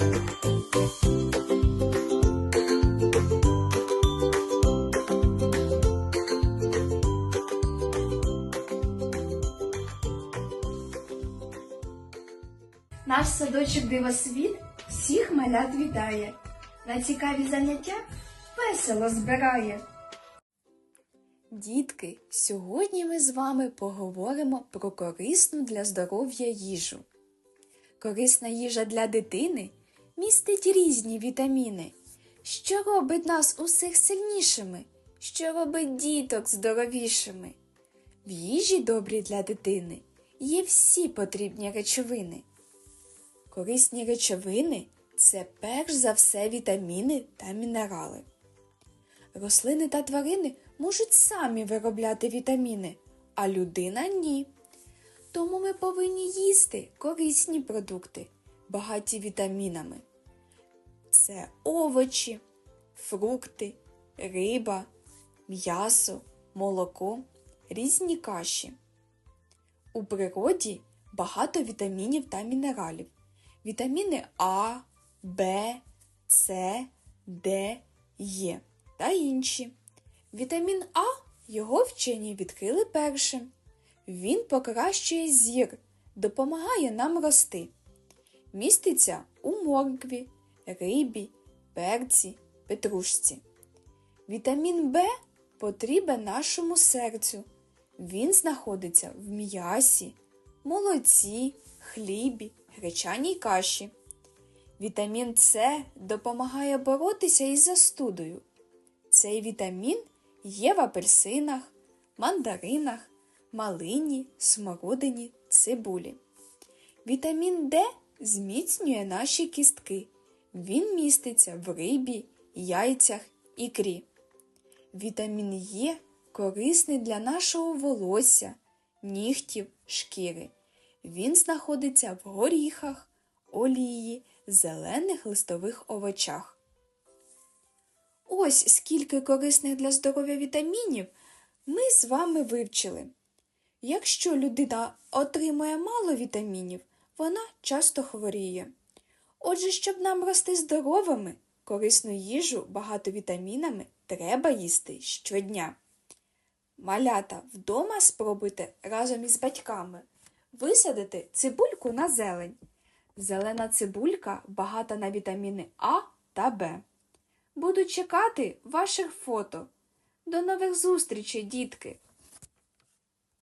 Наш садочок дивосвіт всіх малят вітає. На цікаві заняття весело збирає. Дітки, сьогодні ми з вами поговоримо про корисну для здоров'я їжу. Корисна їжа для дитини містить різні вітаміни, що робить нас усіх сильнішими, що робить діток здоровішими. В їжі добрі для дитини є всі потрібні речовини. Корисні речовини це перш за все вітаміни та мінерали. Рослини та тварини можуть самі виробляти вітаміни, а людина ні. Тому ми повинні їсти корисні продукти, багаті вітамінами. Це овочі, фрукти, риба, м'ясо, молоко, різні каші. У природі багато вітамінів та мінералів. Вітаміни А, Б, С, Д, Е та інші. Вітамін А його вчені відкрили першим. Він покращує зір, допомагає нам рости. Міститься у моркві, рибі, перці, петрушці. Вітамін Б потрібен нашому серцю. Він знаходиться в м'ясі, молоці, хлібі, гречаній каші. Вітамін С допомагає боротися із застудою. Цей вітамін є в апельсинах, мандаринах, малині, смородині, цибулі. Вітамін Д зміцнює наші кістки. Він міститься в рибі, яйцях, ікрі. Вітамін Е корисний для нашого волосся, нігтів, шкіри. Він знаходиться в горіхах, олії, зелених листових овочах. Ось скільки корисних для здоров'я вітамінів ми з вами вивчили. Якщо людина отримує мало вітамінів, вона часто хворіє. Отже, щоб нам рости здоровими, корисну їжу багато вітамінами треба їсти щодня. Малята вдома спробуйте разом із батьками висадити цибульку на зелень. Зелена цибулька багата на вітаміни А та Б. Буду чекати ваших фото. До нових зустрічей, дітки!